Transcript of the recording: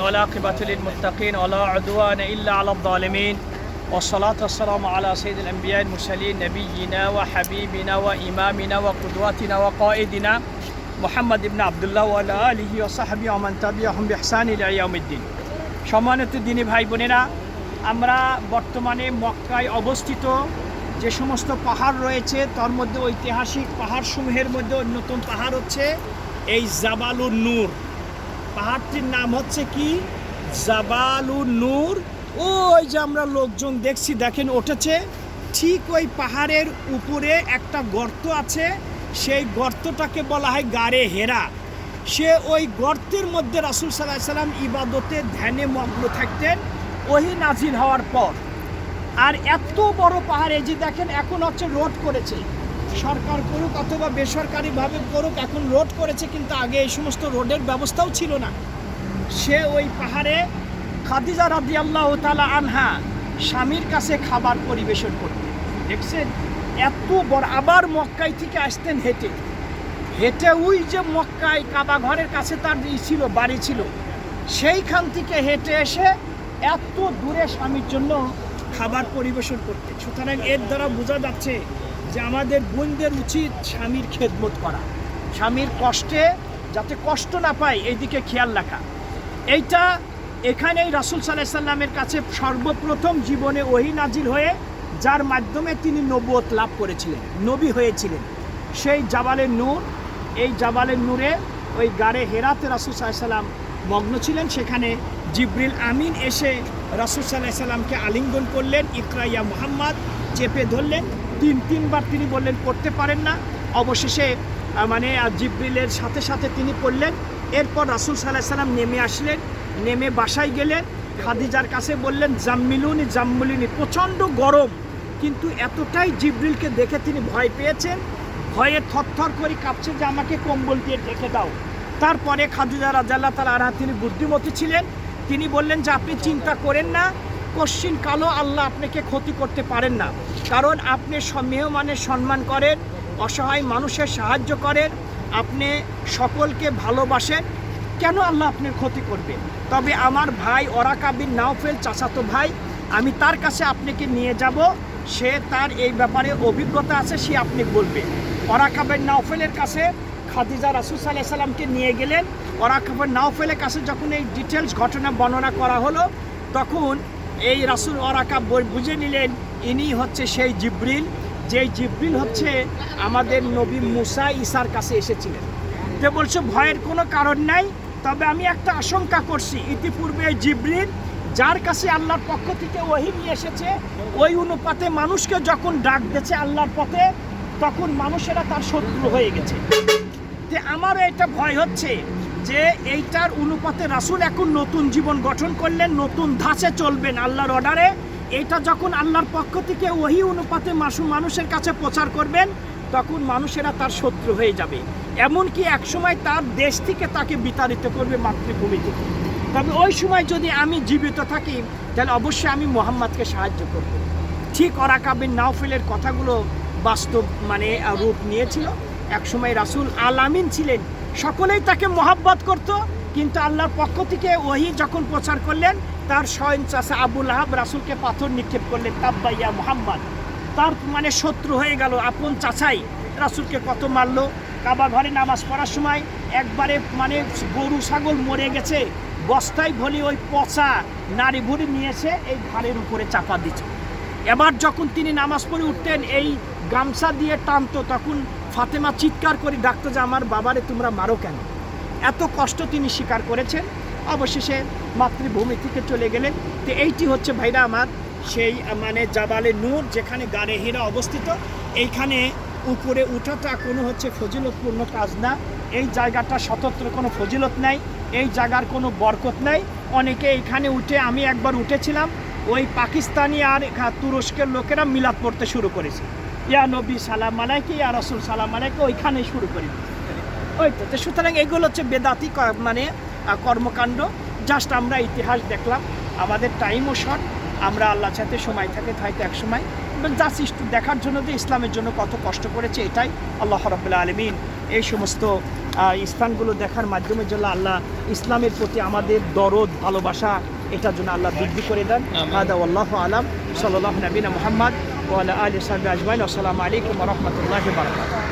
والعاقبة للمتقين ولا عدوان إلا على الظالمين والصلاة والسلام على سيد الأنبياء المرسلين نبينا وحبيبنا وإمامنا وقدوتنا وقائدنا محمد بن عبد الله وعلى آله وصحبه ومن تبعهم بإحسان إلى يوم الدين সম্মানিত দিনী ভাই বোনেরা আমরা বর্তমানে মক্কায় অবস্থিত যে সমস্ত পাহাড় রয়েছে তার মধ্যে ঐতিহাসিক পাহাড়সমূহের মধ্যে অন্যতম পাহাড় হচ্ছে এই জাবালুর নূর পাহাড়টির নাম হচ্ছে কি? জাবালুর নূর ওই যে আমরা লোকজন দেখছি, দেখেন উঠেছে। ঠিক ওই পাহাড়ের উপরে একটা গর্ত আছে। সেই গর্তটাকে বলা হয় গাড়ে হেরা। সে ওই গর্তের মধ্যে রাসুল সাল্লাহ সাল্লাম ইবাদতে ধ্যানে মগ্ন থাকতেন। ওহি নাজির হওয়ার পর। আর এত বড় পাহাড়ে যে দেখেন, এখন হচ্ছে রোড করেছে। সরকার করুক অথবা বেসরকারিভাবে করুক, এখন রোড করেছে কিন্তু আগে এই সমস্ত রোডের ব্যবস্থাও ছিল না। সে ওই পাহাড়ে খাদিজা রাদি আল্লাহ তালা আনহা স্বামীর কাছে খাবার পরিবেশন করতেন দেখছেন? এত বড়, আবার মক্কাই থেকে আসতেন হেঁটে। হেঁটে ওই যে মক্কায় কাবা ঘরের কাছে তার ছিল, বাড়ি ছিল, সেইখান থেকে হেঁটে এসে এত দূরে স্বামীর জন্য খাবার পরিবেশন করতে। সুতরাং এর দ্বারা বোঝা যাচ্ছে যে আমাদের বোনদের উচিত স্বামীর খেদমত করা, স্বামীর কষ্টে যাতে কষ্ট না পায় এইদিকে খেয়াল রাখা। এইটা এখানেই রাসুল সাল্লাহ সাল্লামের কাছে সর্বপ্রথম জীবনে ওহি নাজিল হয়ে, যার মাধ্যমে তিনি নবুয়ত লাভ করেছিলেন, নবী হয়েছিলেন। সেই জাবালের নূর, এই জাবালের নূরে ওই গাড়ে হেরাতে রাসুল সাল্লাম মগ্ন ছিলেন। সেখানে জিব্রিল আমিন এসে রাসুল সাল্লাহ সাল্লামকে আলিঙ্গন করলেন, ইকরাইয়া মোহাম্মদ চেপে ধরলেন। তিন তিনবার তিনি বললেন পড়তে পারেন না। অবশেষে মানে জিব্রিলের সাথে সাথে তিনি পড়লেন এরপর রাসুল সাল্লাহ সাল্লাম নেমে আসলেন। নেমে বাসায় গেলেন খাদিজার কাছে বললেন, জাম্মিলুনি, জাম্মুলিনি, প্রচণ্ড গরম। কিন্তু এতটাই জিব্রিলকে দেখে তিনি ভয় পেয়েছেন। ভয়ে থরথর করে কাঁপছে যে আমাকে কম্বল দিয়ে ঢেকে দাও। তারপরে খাদিজা রাজাল্লাহ তালা আনহা তিনি বুদ্ধিমতী ছিলেন। তিনি বললেন যে, আপনি চিন্তা করেন না। কশ্চিন কালো আল্লাহ আপনাকে ক্ষতি করতে পারেন না। কারণ আপনি মেহমানের সম্মান করেন, অসহায় মানুষের সাহায্য করেন, আপনি সকলকে ভালোবাসেন। কেন আল্লাহ আপনার ক্ষতি করবে? তবে আমার ভাই ওরাকাবিন নাওফেল চাচাতো ভাই, আমি তার কাছে আপনাকে নিয়ে যাব। সে তার এই ব্যাপারে অভিজ্ঞতা আছে, সে আপনি বলবে। ওরাকাবের নাওফেলের কাছে খাদিজা রাসুল সাল্লাহ সাল্লামকে নিয়ে গেলেন। ওরাকাবের নাওফেলের কাছে যখন এই ডিটেলস ঘটনা বর্ণনা করা হলো, তখন এই রাসুল বই- বুঝে নিলেন, ইনি হচ্ছে সেই জিব্রিল। যেই জিব্রিল হচ্ছে আমাদের নবী মুসা ইসার কাছে এসেছিলেন। যে বলছে, ভয়ের কোনো কারণ নাই, তবে আমি একটা আশঙ্কা করছি। ইতিপূর্বে জিব্রিল, যার কাছে আল্লাহর পক্ষ থেকে ওহি নিয়ে এসেছে, ওই অনুপাতে মানুষকে যখন ডাক দিয়েছে আল্লাহর পথে, তখন মানুষেরা তার শত্রু হয়ে গেছে। যে আমারও এটা ভয় হচ্ছে যে এইটার অনুপাতে রাসুল এখন নতুন জীবন গঠন করলেন, নতুন ধাঁচে চলবেন আল্লাহর অর্ডারে। এটা যখন আল্লাহর পক্ষ থেকে ওহি অনুপাতে মানুষের কাছে প্রচার করবেন, তখন মানুষেরা তার শত্রু হয়ে যাবে। এমনকি একসময় তার দেশ থেকে তাকে বিতাড়িত করবে মাতৃভূমি থেকে। তবে ওই সময় যদি আমি জীবিত থাকি, তাহলে অবশ্যই আমি মোহাম্মদকে সাহায্য করব। ঠিক অরাকাবিন নাওফেলের কথাগুলো বাস্তব মানে রূপ নিয়েছিল। একসময় রাসুল আলামিন ছিলেন। সকলেই তাকে মহাব্বত করত, কিন্তু আল্লাহর পক্ষ থেকে ওহি যখন প্রচার করলেন, তার স্বয়ং চাষা আবুল আহাব রাসুলকে পাথর নিক্ষেপ করলেন তাব্বাইয়া মোহাম্মদ। তার মানে শত্রু হয়ে গেল আপন চাচাই। রাসুলকে কত মারলো? কাবা ঘরে নামাজ পড়ার সময় একবারে মানে গরু, ছাগল মরে গেছে। বস্তায় ভরে ওই পচা নারী ভুড়ি নিয়েছে, এই ঘাড়ের উপরে চাপা দিচ্ছে। এবার যখন তিনি নামাজ পড়ে উঠতেন, এই গামছা দিয়ে টানতো, তখন ফাতেমা চিৎকার করে ডাকতো যে, আমার বাবারে তোমরা মারো কেন? এত কষ্ট তিনি স্বীকার করেছেন। অবশেষে মাতৃভূমি থেকে চলে গেলেন। তো এইটি হচ্ছে ভাইরা আমার সেই মানে জাবালে নূর, যেখানে গাড়ে হীরা অবস্থিত। এইখানে উপরে উঠাটা কোনো হচ্ছে ফজিলতপূর্ণ কাজ না। এই জায়গাটা স্বতন্ত্র কোনো ফজিলত নাই। এই জায়গার কোনো বরকত নাই। অনেকে এইখানে উঠে, আমি একবার উঠেছিলাম, ওই পাকিস্তানি আর তুরস্কের লোকেরা মিলাদ পড়তে শুরু করেছে। ইয়া নবী সালাম আলাইকে ইয়া রসুল সালাম আলাইকে ওইখানেই শুরু করি। ওই তো সুতরাং এগুলো হচ্ছে বেদাতি মানে কর্মকাণ্ড। জাস্ট আমরা ইতিহাস দেখলাম আমাদের টাইমও শর্ট আমরা আল্লাহ সাথে সময় থাকে হয়তো এক সময়। জাস্ট একটু দেখার জন্য যে ইসলামের জন্য কত কষ্ট করেছে এটাই আল্লাহ রবাহ আলমিন। এই সমস্ত স্থানগুলো দেখার মাধ্যমে জন্য আল্লাহ ইসলামের প্রতি আমাদের দরদ ভালোবাসা এটার জন্য আল্লাহ বৃদ্ধি করে দেন। আদা আল্লাহ আলাম। সাল্লাহ নবীনা মোহাম্মদ। وعلى آله وصحبه أجمعين والسلام عليكم ورحمة الله وبركاته.